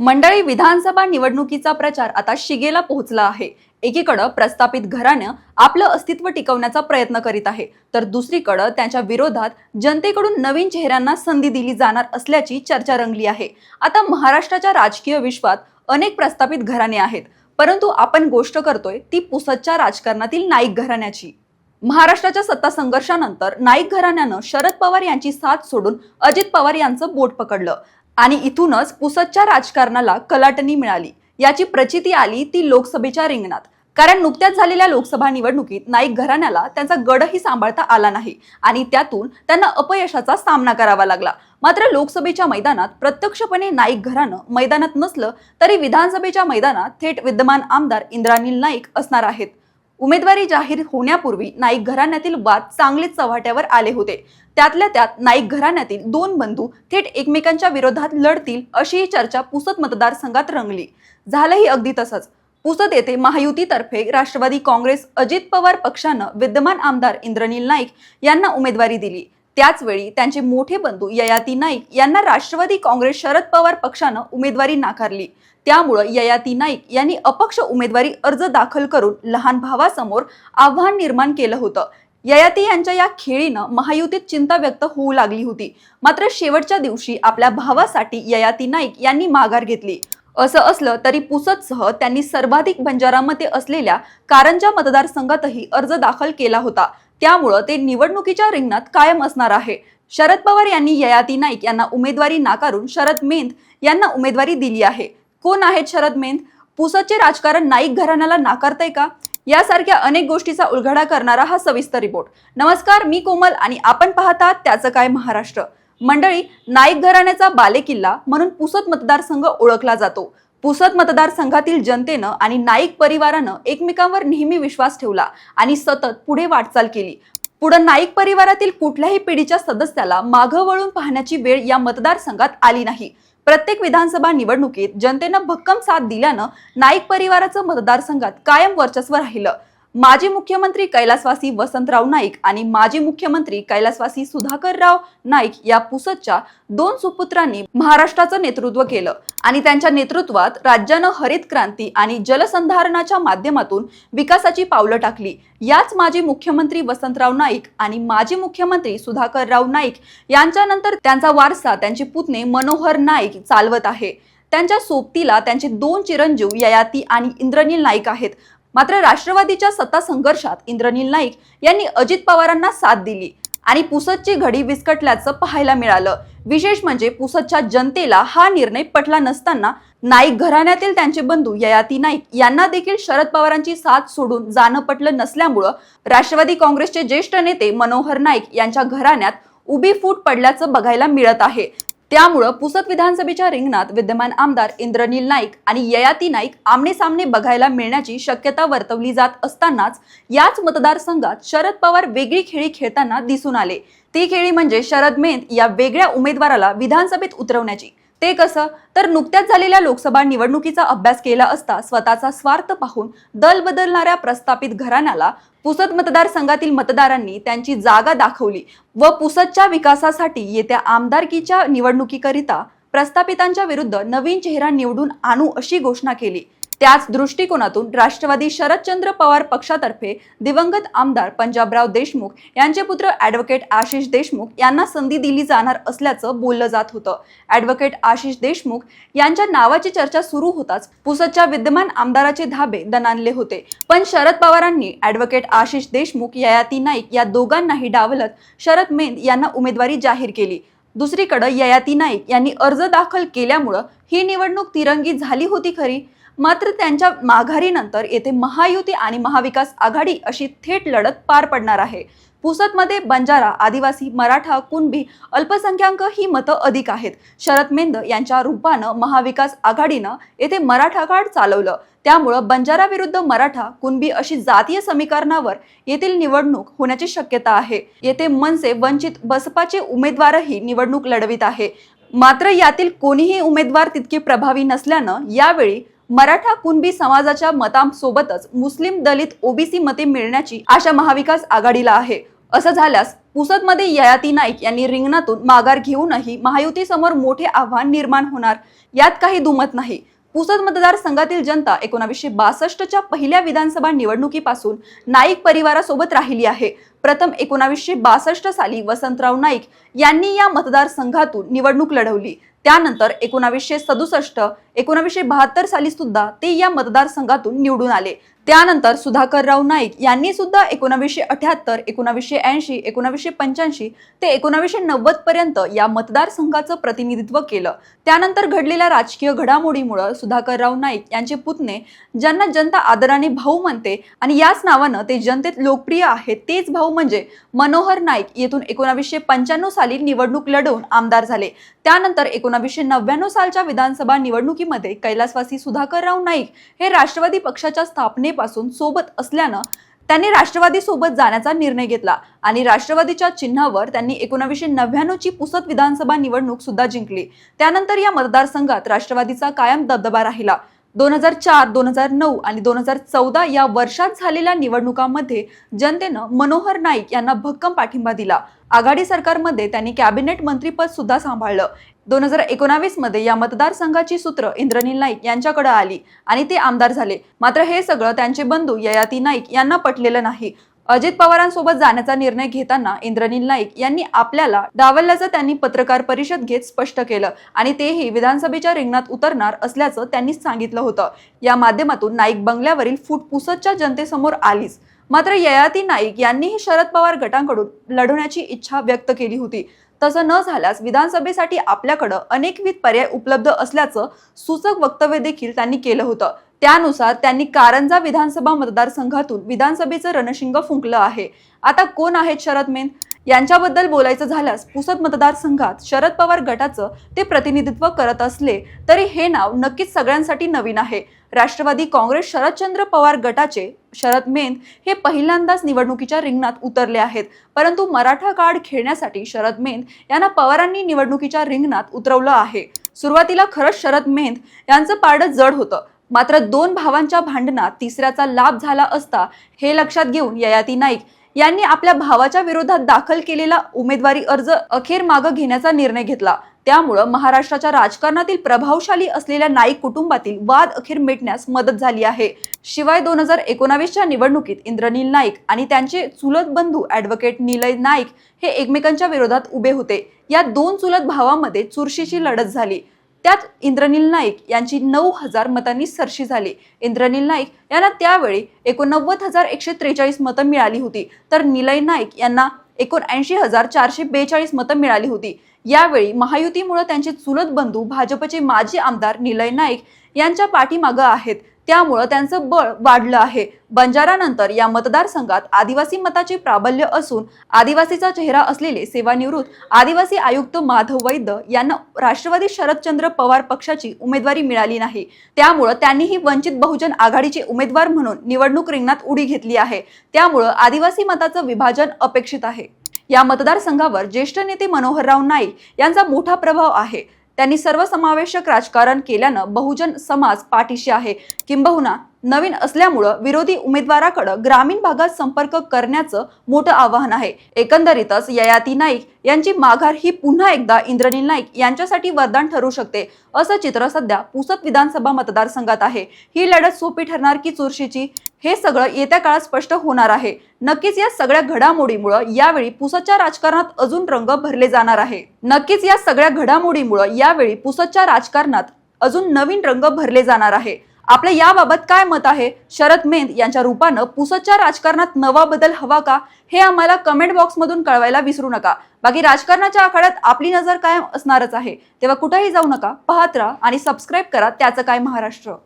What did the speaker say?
मंडळी विधानसभा निवडणुकीचा प्रचार आता शिगेला पोहोचला आहे. एकीकडं प्रस्थापित घराणं आपलं अस्तित्व टिकवण्याचा प्रयत्न करीत आहे तर दुसरीकडं त्यांच्या विरोधात जनतेकडून नवीन चेहऱ्यांना संधी दिली जाणार असल्याची चर्चा रंगली आहे. आता महाराष्ट्राच्या राजकीय विश्वात अनेक प्रस्थापित घराणे आहेत परंतु आपण गोष्ट करतोय ती पुसदच्या राजकारणातील नाईक घराण्याची. महाराष्ट्राच्या सत्ता संघर्षानंतर नाईक घराण्यानं शरद पवार यांची साथ सोडून अजित पवार यांचं बोट पकडलं. आणि इथूनच पुसदच्या राजकारणाला कलाटणी मिळाली. याची प्रचिती आली ती लोकसभेच्या रिंगणात. कारण नुकत्याच झालेल्या लोकसभा निवडणुकीत नाईक घराण्याला त्यांचा गडही सांभाळता आला नाही आणि त्यातून त्यांना अपयशाचा सामना करावा लागला. मात्र लोकसभेच्या मैदानात प्रत्यक्षपणे नाईक घराणं मैदानात नसलं तरी विधानसभेच्या मैदानात थेट विद्यमान आमदार इंद्रानील नाईक असणार आहेत. उमेदवारी जाहीर होण्यापूर्वी नाईक घराण्यातील वाद चांगलेच चव्हाट्यावर आले होते. त्यातल्या त्यात नाईक घराण्यातील दोन बंधू थेट एकमेकांच्या विरोधात लढतील अशीही चर्चा पुसद मतदारसंघात रंगली. झालंही अगदी तसंच. पुसद येथे महायुतीतर्फे राष्ट्रवादी काँग्रेस अजित पवार पक्षानं विद्यमान आमदार इंद्रनील नाईक यांना उमेदवारी दिली. त्याच वेळी त्यांचे मोठे बंधू ययाती नाईक यांना राष्ट्रवादी काँग्रेस शरद पवार पक्षानं उमेदवारी नाकारली. त्यामुळं ययाती नाईक यांनी अपक्ष उमेदवारी अर्ज दाखल करून लहान भावासमोर आव्हान निर्माण केलं होतं. ययाती यांच्या या खेळीनं महायुतीत चिंता व्यक्त होऊ लागली होती. मात्र शेवटच्या दिवशी आपल्या भावासाठी ययाती नाईक यांनी माघार घेतली. असं असलं तरी पुसदसह त्यांनी सर्वाधिक बंजारामध्ये असलेल्या कारंजा मतदारसंघातही अर्ज दाखल केला होता. त्यामुळं ते निवडणुकीच्या रिंगणात कायम असणार आहे. शरद पवार यांनी ययाती नाईक यांना उमेदवारी नाकारून शरद मेंद यांना उमेदवारी दिली आहे. कोण आहेत शरद मेंद पुसदचे राजकारण नाईक घराण्याला नाकारतंय का? यासारख्या अनेक गोष्टीचा उलगडा करणारा हा सविस्तर रिपोर्ट. नमस्कार मी कोमल आणि आपण पाहतात त्याचं काय महाराष्ट्र. मंडळी नाईक घराण्याचा बालेकिल्ला म्हणून पुसद मतदारसंघ ओळखला जातो. पुसद मतदारसंघातील जनतेनं आणि नाईक परिवारानं एकमेकांवर नेहमी विश्वास ठेवला आणि सतत पुढे वाटचाल केली. पुढं नाईक परिवारातील कुठल्याही पिढीच्या सदस्याला मागं वळून पाहण्याची वेळ या मतदारसंघात आली नाही. प्रत्येक विधानसभा निवडणुकीत जनतेनं भक्कम साथ दिल्यानं नाईक परिवाराचं मतदारसंघात कायम वर्चस्व राहिलं. माजी मुख्यमंत्री कैलासवासी वसंतराव नाईक आणि माजी मुख्यमंत्री कैलासवासी सुधाकरराव नाईक या पुसदच्या दोन सुपुत्रांनी महाराष्ट्राचं नेतृत्व केलं आणि त्यांच्या नेतृत्वात राज्यानं हरित क्रांती आणि जलसंधारणाच्या माध्यमातून विकासाची पावलं टाकली. याच माजी मुख्यमंत्री वसंतराव नाईक आणि माजी मुख्यमंत्री सुधाकरराव नाईक यांच्यानंतर त्यांचा वारसा त्यांचे पुतणे मनोहर नाईक चालवत आहे. त्यांच्या सोबतीला त्यांचे दोन चिरंजीव ययाती आणि इंद्रनील नाईक आहेत. मात्र राष्ट्रवादीच्या सत्ता संघर्षात इंद्रनील नाईक यांनी अजित पवारांना साथ दिली आणि पुसदची घडी विस्कटल्याचं पाहायला मिळालं. विशेष म्हणजे पुसदच्या जनतेला हा निर्णय पटला नसताना नाईक घराण्यातील त्यांचे बंधू ययाती नाईक यांना देखील शरद पवारांची साथ सोडून जाणं पटलं नसल्यामुळं राष्ट्रवादी काँग्रेसचे ज्येष्ठ नेते मनोहर नाईक यांच्या घराण्यात उभी फूट पडल्याचं बघायला मिळत आहे. त्यामुळं पुसद विधानसभेच्या रिंगणात विद्यमान आमदार इंद्रनील नाईक आणि ययाती नाईक आमने सामने बघायला मिळण्याची शक्यता वर्तवली जात असतानाच याच मतदारसंघात शरद पवार वेगळी खेळी खेळताना दिसून आले. ती खेळी म्हणजे शरद मेंद या वेगळ्या उमेदवाराला विधानसभेत उतरवण्याची. ते कसं? तर नुकत्याच झालेल्या लोकसभा निवडणुकीचा अभ्यास केला असता स्वतःचा स्वार्थ पाहून दल बदलणाऱ्या प्रस्थापित घराण्याला पुसद मतदारसंघातील मतदारांनी त्यांची जागा दाखवली व पुसदच्या विकासासाठी येत्या आमदारकीच्या निवडणुकीकरिता प्रस्थापितांच्या विरुद्ध नवीन चेहरा निवडून आणू अशी घोषणा केली. त्याच दृष्टिकोनातून राष्ट्रवादी शरदचंद्र पवार पक्षातर्फे दिवंगत आमदार पंजाबराव देशमुख यांचे पुत्र ॲडव्होकेट आशिष देशमुख यांना संधी दिली जाणार असल्याचं बोललं जात होतं. ॲडव्होकेट आशिष देशमुख यांच्या नावाची चर्चा सुरू होताच पुसदच्या विद्यमान आमदाराचे धाबे दणानले होते. पण शरद पवारांनी ॲडव्होकेट आशिष देशमुख ययाती नाईक या दोघांनाही डावलत शरद मेंद यांना उमेदवारी जाहीर केली. दुसरीकडे ययाती नाईक यांनी अर्ज दाखल केल्यामुळं ही निवडणूक तिरंगी झाली होती खरी? मात्र त्यांच्या माघारीनंतर येथे महायुती आणि महाविकास आघाडी अशी थेट लढत पार पडणार आहे. पुसदमध्ये बंजारा आदिवासी मराठा कुणबी अल्पसंख्याक ही मतं अधिक आहेत. शरद मेंद यांच्या रूपानं महाविकास आघाडीनं येथे मराठा कार्ड चालवलं. त्यामुळं बंजारा विरुद्ध मराठा कुणबी अशी जातीय समीकरणावर येथील निवडणूक होण्याची शक्यता आहे. येथे मनसे वंचित बसपाचे उमेदवारही निवडणूक लढवित आहे. मात्र यातील कोणीही उमेदवार तितके प्रभावी नसल्यानं यावेळी मराठा कुणबी समाजाच्या मतांसोबतच मुस्लिम दलित ओबीसी मते मिळण्याची आशा महाविकास आघाडीला आहे. असं झाल्यास पुसदमध्ये ययाती नाईक यांनी रिंगणातून माघार घेऊनही महायुतीसमोर मोठे आव्हान निर्माण होणार यात काही दुमत नाही. पुसद मतदारसंघातील जनता एकोणावीसशे बासष्टच्या पहिल्या विधानसभा निवडणुकीपासून नाईक परिवारासोबत राहिली आहे. प्रथम एकोणावीसशे बासष्ट साली वसंतराव नाईक यांनी या मतदारसंघातून निवडणूक लढवली. त्यानंतर एकोणावीसशे सदुसष्ट एकोणावीसशे बहात्तर साली सुद्धा ते या मतदारसंघातून निवडून आले. त्यानंतर सुधाकरराव नाईक यांनी सुद्धा एकोणावीसशे अठ्याहत्तर एकोणावीसशे ऐंशी एकोणावीसशे पंच्याऐंशी ते एकोणावीसशे नव्वद पर्यंत या मतदारसंघाचं प्रतिनिधित्व केलं. त्यानंतर घडलेल्या राजकीय घडामोडीमुळं सुधाकरराव नाईक यांचे पुतणे ज्यांना जनता आदराने भाऊ म्हणते आणि याच नावानं ते जनतेत लोकप्रिय आहेत तेच भाऊ म्हणजे मनोहर नाईक येथून एकोणावीसशे पंच्याण्णव साली निवडणूक लढवून आमदार झाले. त्यानंतर एकोणावीसशे नव्याण्णव सालच्या विधानसभा निवडणुकीमध्ये कैलासवासी सुधाकरराव नाईक हे राष्ट्रवादी पक्षाच्या स्थापनेपासून सोबत असल्यानं त्यांनी राष्ट्रवादी सोबत जाण्याचा निर्णय घेतला आणि राष्ट्रवादीच्या चिन्हावर त्यांनी एकोणावीसशे नव्याण्णवची पुसत विधानसभा निवडणूक सुद्धा जिंकली. त्यानंतर या मतदारसंघात राष्ट्रवादीचा कायम दबदबा राहिला. दोन हजार चार दोन हजार नऊ आणि दोन हजार चौदा या वर्षात झालेल्या निवडणुकांमध्ये जनतेनं मनोहर नाईक यांना भक्कम पाठिंबा दिला. आघाडी सरकारमध्ये त्यांनी कॅबिनेट मंत्रीपद सुद्धा सांभाळलं. दोन हजार एकोणावीसमध्ये या मतदारसंघाची सूत्र इंद्रनील नाईक यांच्याकडे आली आणि ते आमदार झाले. मात्र हे सगळं त्यांचे बंधू ययाती नाईक यांना पटलेलं नाही. अजित पवारांसोबत जाण्याचा निर्णय घेताना इंद्रनील नाईक यांनी आपल्याला डावलल्याचं त्यांनी पत्रकार परिषद घेत स्पष्ट केलं आणि तेही विधानसभेच्या रिंगणात उतरणार असल्याचं त्यांनी सांगितलं होतं. या माध्यमातून नाईक बंगल्यावरील फूट पुसतच्या जनतेसमोर आलीच. मात्र ययाती नाईक यांनीही शरद पवार गटांकडून लढवण्याची इच्छा व्यक्त केली होती. तसं न झाल्यास विधानसभेसाठी आपल्याकडं अनेकविध पर्याय उपलब्ध असल्याचं सूचक वक्तव्य देखील त्यांनी केलं होतं. त्यानुसार त्यांनी कारंजा विधानसभा मतदारसंघातून विधानसभेचं रणशिंग फुंकलं आहे. आता कोण आहेत शरद मेन? यांच्याबद्दल बोलायचं झाल्यास पुसद मतदारसंघात शरद पवार गटाचं ते प्रतिनिधित्व करत असले तरी हे नाव नक्कीच सगळ्यांसाठी नवीन आहे. राष्ट्रवादी काँग्रेस शरदचंद्र पवार गटाचे शरद मेंद हे पहिल्यांदाच निवडणुकीच्या रिंगणात उतरले आहेत. परंतु मराठा कार्ड खेळण्यासाठी शरद मेंद यांना पवारांनी निवडणुकीच्या रिंगणात उतरवलं आहे. सुरुवातीला खरंच शरद मेंद यांचं पारडं जड होतं. मात्र दोन भावांच्या भांडणात तिसऱ्याचा लाभ झाला असता हे लक्षात घेऊन ययाती नाईक यांनी आपल्या भावाच्या विरोधात दाखल केलेला उमेदवारी अर्ज अखेर मागं घेण्याचा निर्णय घेतला. त्यामुळं महाराष्ट्राच्या राजकारणातील प्रभावशाली असलेल्या नाईक कुटुंबातील वाद अखेर मिटण्यास मदत झाली आहे. शिवाय दोन हजार एकोणावीसच्या निवडणुकीत इंद्रनील नाईक आणि त्यांचे चुलत बंधू ॲडव्होकेट निलय नाईक हे एकमेकांच्या विरोधात उभे होते. या दोन चुलत भावामध्ये चुरशीची लढत झाली. त्यात इंद्रनील नाईक यांची नऊ हजार मतांनी सरशी झाली. इंद्रनील नाईक यांना त्यावेळी एकोणनव्वद हजार एकशे त्रेचाळीस मतं मिळाली होती. तर निलय नाईक यांना एकोणऐंशी हजार चारशे बेचाळीस मतं मिळाली होती. यावेळी महायुतीमुळे त्यांचे चुलत बंधू भाजपचे माजी आमदार निलय नाईक यांच्या पाठीमागं आहेत. त्यामुळं त्यांचं बळ वाढलं आहे. बंजारानंतर या मतदारसंघात आदिवासी मताचे प्राबल्य असून आदिवासीचा चेहरा असलेले सेवानिवृत्त आदिवासी आयुक्त माधव वैद्य यांना राष्ट्रवादी शरदचंद्र पवार पक्षाची उमेदवारी मिळाली नाही. त्यामुळं त्यांनीही वंचित बहुजन आघाडीचे उमेदवार म्हणून निवडणूक रिंगणात उडी घेतली आहे. त्यामुळं आदिवासी मताचं विभाजन अपेक्षित आहे. या मतदारसंघावर ज्येष्ठ नेते मनोहरराव नाईक यांचा मोठा प्रभाव आहे. त्यांनी सर्वसमावेशक राजकारण केल्यानं बहुजन समाज पाठीशी आहे. किंबहुना नवीन असल्यामुळं विरोधी उमेदवाराकडं ग्रामीण भागात संपर्क करण्याचं मोठं आव्हान आहे. एकंदरीतच ययाती नाईक यांची माघार ही पुन्हा एकदा इंद्रनील नाईक यांच्यासाठी वरदान ठरू शकते असं चित्र सध्या पुसद विधानसभा मतदारसंघात आहे. ही लढत सोपी ठरणार की चुरशीची हे सगळं येत्या काळात स्पष्ट होणार आहे. नक्कीच या सगळ्या घडामोडीमुळं यावेळी पुसदच्या राजकारणात अजून रंग भरले जाणार आहे. नक्कीच या सगळ्या घडामोडीमुळं यावेळी पुसदच्या राजकारणात अजून नवीन रंग भरले जाणार आहे. आपलं याबाबत काय मत आहे? शरद मेंद यांच्या रूपानं पुसदच्या राजकारणात नवा बदल हवा का? हे आम्हाला कमेंट बॉक्समधून कळवायला विसरू नका. बाकी राजकारणाच्या आखाड्यात आपली नजर कायम असणारच आहे. तेव्हा कुठेही जाऊ नका. पाहत राहा आणि सबस्क्राईब करा. त्याचं काय महाराष्ट्र?